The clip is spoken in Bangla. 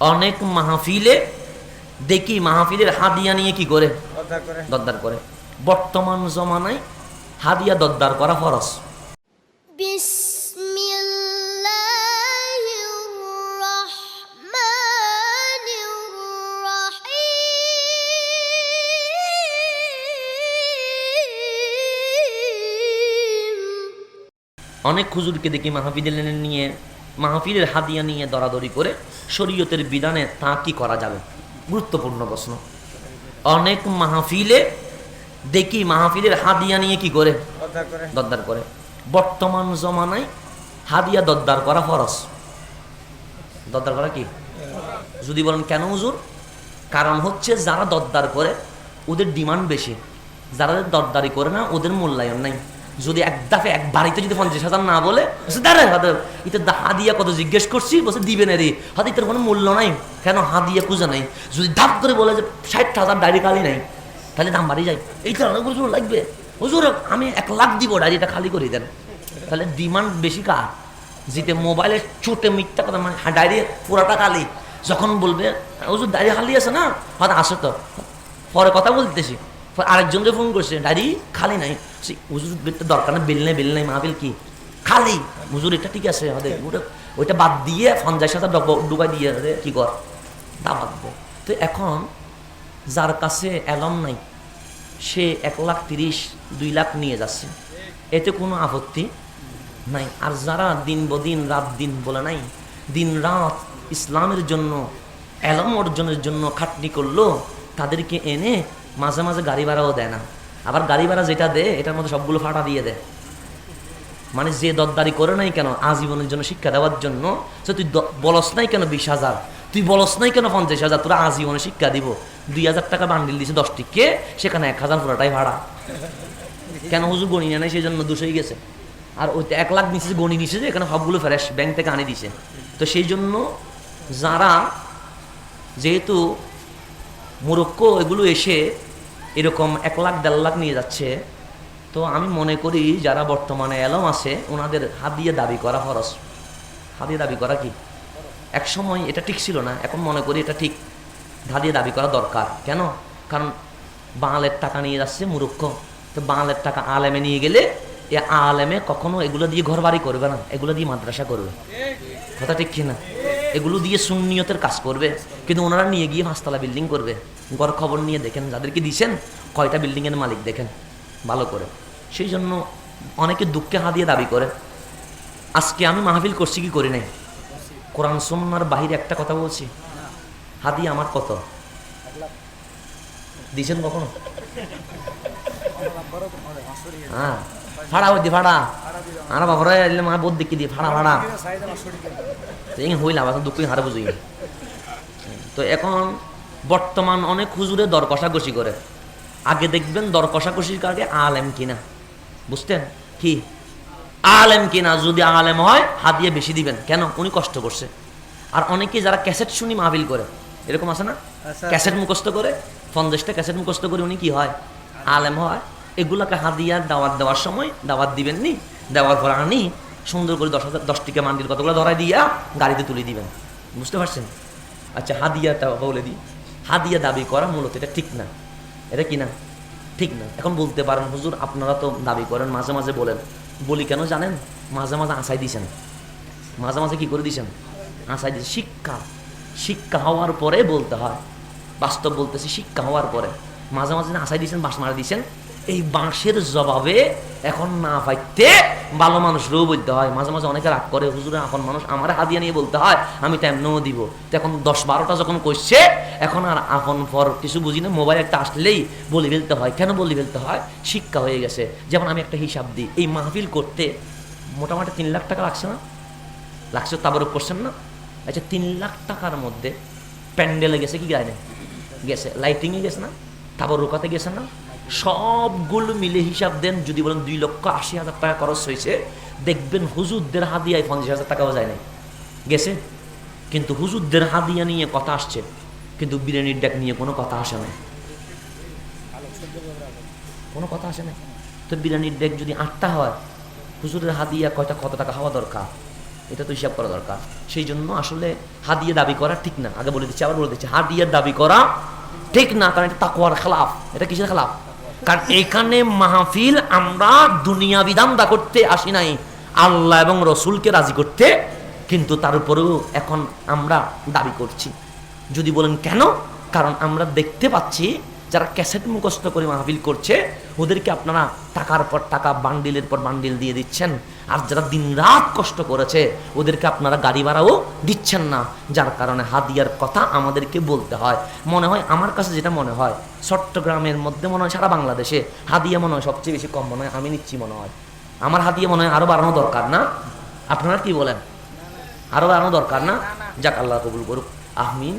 অনেক মাহফিলে দেখি মাহফিলের হাদিয়া নিয়ে কি করে? দরদার করে। বর্তমান জমানায় হাদিয়া দরদার করা ফরস অনেক খুজুরকে দেখি মাহফিদের নিয়ে মাহফিলের হাদিয়া নিয়ে দরাদরি করে শরীয়তের বিধানে তা কি করা যাবে? গুরুত্বপূর্ণ প্রশ্ন। অনেক মাহফিলে দেখি মাহফিলের হাদিয়া নিয়ে কি করে? দরদার করে। বর্তমান জমানায় হাদিয়া দরদার করা ফরজ। দরদার করা কি? যদি বলেন কেন হুজুর? কারণ হচ্ছে যারা দরদার করে ওদের ডিমান্ড বেশি। যারা দরদারি করে না ওদের মূল্যায়ন নাই। যদি এক দাফে, এক বাড়িতে যদি পঞ্চাশ হাজার না বলে দাঁড়ায় হাতে ইতে হাদিয়া কত জিজ্ঞেস করছি, বলছে, দিবে না রে। হাতে ইতার কোনো মূল্য নাই। কেন হাদিয়া খুঁজে নাই? যদি ধাপ করে বলে যে ষাট হাজার ডায়েরি খালি নাই, তাহলে দাম বাড়ি যায়। এইটা হুজুর লাগবে। হুজুর, আমি এক লাখ দিব, ডায়েরিটা খালি করে দেন। তাহলে ডিমান্ড বেশি কার? জিতে মোবাইলের ছোটে মিথ্যা কথা মানে ডায়েরি পুরাটা খালি। যখন বলবে হুজুর, ডায়েরি খালি আছে না? হয়তো আসে তো। পরে কথা বলতেছি। আরেকজনকে ফোন করছে ডায়েরি খালি নাই। সে হুজুর দরকার না বেল নেই বেল নেই মাহবিল কি? খালি। হুজুর এটা ঠিক আছে আমাদের ওটা ওইটা বাদ দিয়ে পঞ্চাশ হাজার ডব- ডুবাই দিয়ে কি কর? দাবাত। তো এখন যার কাছে অ্যালম নাই সে এক লাখ তিরিশ দুই লাখ নিয়ে যাচ্ছে। এতে কোনো আপত্তি নাই। আর যারা দিন বদিন রাত দিন বলে নাই দিন রাত ইসলামের জন্য অ্যালম অর্জনের জন্য খাটনি করল তাদেরকে এনে মাঝে মাঝে গাড়ি ভাড়াও দেয় না। আবার গাড়ি ভাড়া যেটা দেয়, এটার মধ্যে সবগুলো ফাটা দিয়ে দেয়। মানে যে দরদারি করে নাই কেন? আজীবনের জন্য শিক্ষা দেওয়ার জন্য। সে তুই বলস নাই কেন বিশ হাজার? তুই বলস নাই কেন পঞ্চাশ হাজার? তোরা আজীবনে শিক্ষা দিব। দুই হাজার টাকা বান্ডিল দিছে দশ টিকে সেখানে এক হাজার পুরোটাই ভাড়া। কেন হুজুর গণি নেয় সেই জন্য দুশোই গেছে। আর ওইটা এক লাখ নিচে গণি নিছে যে, এখানে সবগুলো ফ্রেশ ব্যাংক থেকে আনে দিছে। তো সেই জন্য যারা যেহেতু মোরক্কো এগুলো এসে এরকম এক লাখ, দেড় লাখ নিয়ে যাচ্ছে। তো আমি মনে করি যারা বর্তমানে এলম আছে, ওনাদের হাত দিয়ে দাবি করা খরচ হাত দিয়ে দাবি করা কি? এক সময় এটা ঠিক ছিল না, এখন মনে করি এটা ঠিক। হাত দিয়ে দাবি করা দরকার। কেন? কারণ বাঙালের টাকা নিয়ে যাচ্ছে মুরুক্ষ তো বাঙালের টাকা আলেমে নিয়ে গেলে এ আলেমে কখনো এগুলো দিয়ে ঘর বাড়ি করবে না, এগুলো দিয়ে মাদ্রাসা করবে। কথা ঠিক কিনা? এগুলো দিয়ে সুন্নিয়তের কাজ করবে। কিন্তু ওনারা নিয়ে গিয়ে পাঁচতলা বিল্ডিং করবে। ঘর খবর নিয়ে দেখেন, যাদেরকে দিছেন, কয়টা বিল্ডিংয়ের মালিক দেখেন, ভালো করে। সেই জন্য অনেকে দুঃখে হাদিয়ে দাবি করে, আজকে আমি মাহফিল করছি কি করি নাই? কোরআন সুন্নার বাহিরে একটা কথা বলছি? হাদিয়া আমার কত? দিছেন কখনো? হ্যাঁ ভাড়া হইতে ভাড়া আর বাবারা এলে মা বোধ দেখি দিয়ে ভাড়া তো এই হইলাম এখন দুঃখ হারে বুঝি তো এখন বর্তমান অনেক হুজুরে দর কষাকষি করে। আগে দেখবেন দর কষাকষির আগে আলেম কিনা। বুঝতেন কি? আলেম কিনা? যদি আলেম হয় হাত দিয়ে বেশি দিবেন। কেন? উনি কষ্ট করছে। আর অনেকে যারা ক্যাসেট শুনি মাহবিল করে এরকম আছে না? আচ্ছা। ক্যাসেট মুখস্থ করে পঞ্চাশটা ক্যাসেট মুখস্থ করে উনি কি হয়? আলেম হয়। এগুলাকে হাদিয়া দাওয়াত দেওয়ার সময় দাওয়াত দিবেন নি দেওয়ার পর আনি সুন্দর করে দশ হাজার দশ টিকা মান্ডিল কতগুলো ধরাই দিয়া গাড়িতে তুলে দিবেন। বুঝতে পারছেন? আচ্ছা হাদিয়াটা বলে দিই। হাদিয়া দাবি করা মূলত এটা ঠিক না। এটা কি না? ঠিক না। এখন বলতে পারেন, হুজুর, আপনারা তো দাবি করেন, মাঝে মাঝে বলেন। বলি কেন জানেন? মাঝে মাঝে আশাই দিয়েছেন মাঝে মাঝে কি করে দিয়েছেন আশাই দিয়েছেন শিক্ষা। শিক্ষা হওয়ার পরে বলতে হয়। বাস্তব বলতেছি শিক্ষা হওয়ার পরে। মাঝে মাঝে আশাই দিয়েছেন বাস মারা দিয়েছেন এই বাঁশের জবাবে এখন না পাইতে ভালো মানুষরাও বলতে হয়। মাঝে মাঝে অনেকে রাগ করে, হুজুরে, এখন মানুষ আমার হাদিয়া নিয়ে বলতে হয়, আমি তেমনও দিব। তো এখন দশ বারোটা যখন করছে এখন আর আপন পর কিছু বুঝি না, মোবাইল একটা আসলেই বলি ফেলতে হয়। কেন বলি ফেলতে হয়? শিক্ষা হয়ে গেছে। যেমন আমি একটা হিসাব দিই, এই মাহফিল করতে মোটামুটি তিন লাখ টাকা লাগছে না? লাগছে তাবারক করছেন না? আচ্ছা তিন লাখ টাকার মধ্যে প্যান্ডেলে গেছে কি গায়ে গেছে। লাইটিংয়ে গেছে না? তাবারুকাতে গেছে না? সবগুলো মিলে হিসাব দেন, যদি বলেন দুই লক্ষ আশি হাজার টাকা খরচ হয়েছে, দেখবেন হুজুরদের হাদিয়ায় পঞ্চাশ হাজার টাকাও যায় নাই। গেছে? কিন্তু হুজুরদের হাদিয়া নিয়ে কথা আসছে, কিন্তু বিরিয়ানির ডাক নিয়ে কোনো কথা আসে না কোনো কথা আসে না তো বিরিয়ানির ডেক যদি আটটা হয়, হুজুরের হাদিয়া কয়টা, কত টাকা হওয়া দরকার? এটা তো হিসাব করা দরকার। সেই জন্য আসলে হাদিয়ে দাবি করা ঠিক না। আগে বলে দিচ্ছি, আবার বলে দিচ্ছি হাদিয়ের দাবি করা ঠিক না, কারণ এটা তাকুয়ার খেলাফ। এটা কিসের খেলাফ? কারণ এখানে মাহফিল আমরা দুনিয়া বিধান্দা করতে আসি নাই। আল্লাহ এবং রসুলকে রাজি করতে, কিন্তু তার উপরেও এখন আমরা দাবি করছি। যদি বলেন কেন? কারণ আমরা দেখতে পাচ্ছি যারা ক্যাসেট মুখস্থ করে মাহফিল করছে, ওদেরকে আপনারা টাকার পর টাকা, বান্ডিলের পর বান্ডিল দিয়ে দিচ্ছেন। আর যারা দিনরাত কষ্ট করেছে, ওদেরকে আপনারা গাড়ি ভাড়াও দিচ্ছেন না। যার কারণে হাদিয়ার কথা আমাদেরকে বলতে হয়। মনে হয় আমার কাছে যেটা মনে হয়, চট্টগ্রামের মধ্যে মনে হয় সারা বাংলাদেশে হাদিয়া মনে হয় সবচেয়ে বেশি কম মনে হয়, আমি নিচ্ছি মনে হয়। আমার হাদিয়া মনে হয় আরও বাড়ানো দরকার না? আপনারা কি বলেন? আরও বাড়ানো দরকার না? যাক, আল্লাহ কবুল করুক। আহমিন